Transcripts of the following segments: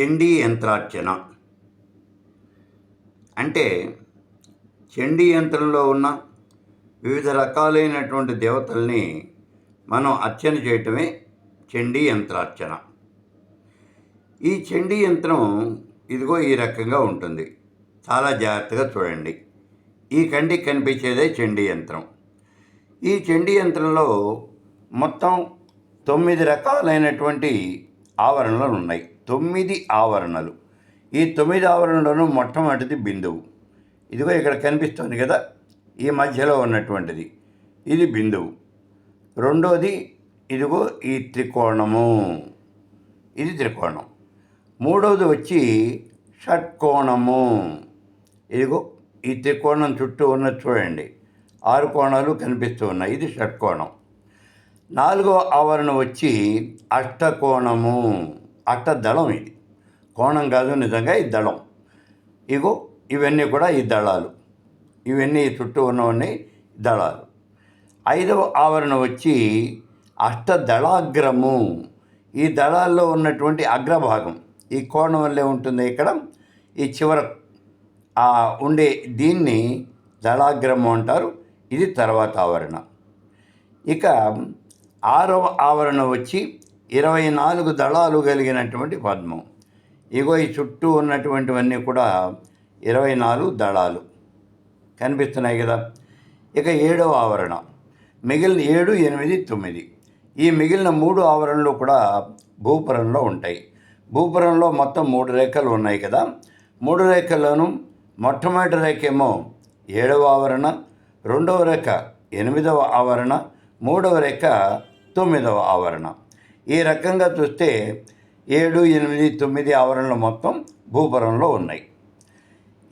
చండీ యంత్రార్చన. అంటే చండీ యంత్రంలో ఉన్న వివిధ రకాలైనటువంటి దేవతల్ని మనం అర్చన చేయటమే చండీ యంత్రార్చన. ఈ చండీ యంత్రం ఇదిగో ఈ రకంగా ఉంటుంది. చాలా జాగ్రత్తగా చూడండి. ఈ కంటికి కనిపించేదే చండీ యంత్రం. ఈ చండీ యంత్రంలో మొత్తం తొమ్మిది రకాలైనటువంటి ఆవరణలు ఉన్నాయి. తొమ్మిది ఆవరణలు. ఈ తొమ్మిది ఆవరణలను మొట్టమొదటిది బిందువు. ఇదిగో ఇక్కడ కనిపిస్తుంది కదా ఈ మధ్యలో ఉన్నటువంటిది. ఇది బిందువు. రెండోది ఇదిగో ఈ త్రికోణము. ఇది త్రికోణం. మూడవది వచ్చి షట్కోణము. ఇదిగో ఈ త్రికోణం చుట్టూ ఉన్నది చూడండి. ఆరు కోణాలు కనిపిస్తూ ఉన్నాయి. ఇది షట్కోణం. నాలుగో ఆవరణ వచ్చి అష్టకోణము. అట్ట దళం ఇది. కోణం కాదు నిజంగా ఈ దళం. ఇగో ఇవన్నీ కూడా ఈ దళాలు. ఇవన్నీ చుట్టూ ఉన్నవన్నీ దళాలు. ఐదవ ఆవరణ వచ్చి అష్టదళాగ్రము ఈ దళాల్లో ఉన్నటువంటి అగ్రభాగం ఈ కోణం వల్లే ఉంటుంది ఇక్కడ. ఈ చివర ఉండే దీన్ని దళాగ్రము అంటారు. ఇది తర్వాత ఆవరణ. ఇక ఆరవ ఆవరణ వచ్చి ఇరవై నాలుగు దళాలు కలిగినటువంటి పద్మం. ఇగో ఈ చుట్టూ ఉన్నటువంటివన్నీ కూడా ఇరవై నాలుగు దళాలు. కనిపిస్తున్నాయి కదా. ఇక ఏడవ ఆవరణ. మిగిలిన ఏడు ఎనిమిది తొమ్మిది. ఈ మిగిలిన మూడు ఆవరణలు కూడా భూపురంలో ఉంటాయి. భూపురంలో మొత్తం మూడు రేఖలు ఉన్నాయి కదా. మూడు రేఖల్లోనూ మొట్టమొదటి రేఖ ఏమో ఏడవ ఆవరణ రెండవ రేఖ ఎనిమిదవ ఆవరణ మూడవ రేఖ తొమ్మిదవ ఆవరణ. ఈ రకంగా చూస్తే ఏడు ఎనిమిది తొమ్మిది ఆవరణలు మొత్తం భూపురంలో ఉన్నాయి.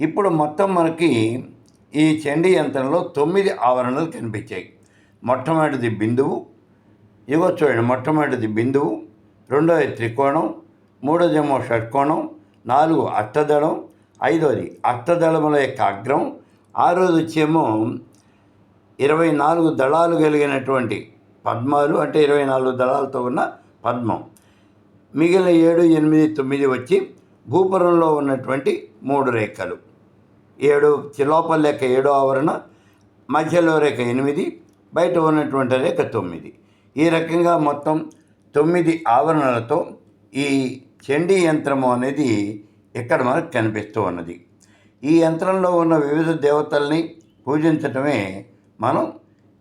ఇప్పుడు మొత్తం మనకి ఈ చండీ యంత్రంలో తొమ్మిది ఆవరణలు కనిపించాయి. మొట్టమొదటిది బిందువు ఇగో చూడండి మొట్టమొదటిది బిందువు రెండవది త్రికోణం మూడోదేమో షట్కోణం నాలుగు అష్టదళం ఐదోది అష్టదళముల యొక్క అగ్రం ఆరోది వచ్చేమో ఇరవై నాలుగు దళాలు కలిగినటువంటి పద్మాలు అంటే ఇరవై నాలుగు దళాలతో ఉన్న పద్మం. మిగిలిన ఏడు ఎనిమిది తొమ్మిది వచ్చి భూపురంలో ఉన్నటువంటి మూడు రేఖలు. ఏడు లోపల రేఖ ఏడో ఆవరణ మధ్యలో రేఖ ఎనిమిది బయట ఉన్నటువంటి రేఖ తొమ్మిది. ఈ రకంగా మొత్తం తొమ్మిది ఆవరణలతో ఈ చండీ యంత్రము అనేది ఇక్కడ మనకు కనిపిస్తూ ఉన్నది. ఈ యంత్రంలో ఉన్న వివిధ దేవతల్ని పూజించటమే మనం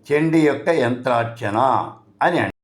చెండి యొక్క యంత్రార్చన అని అంటాం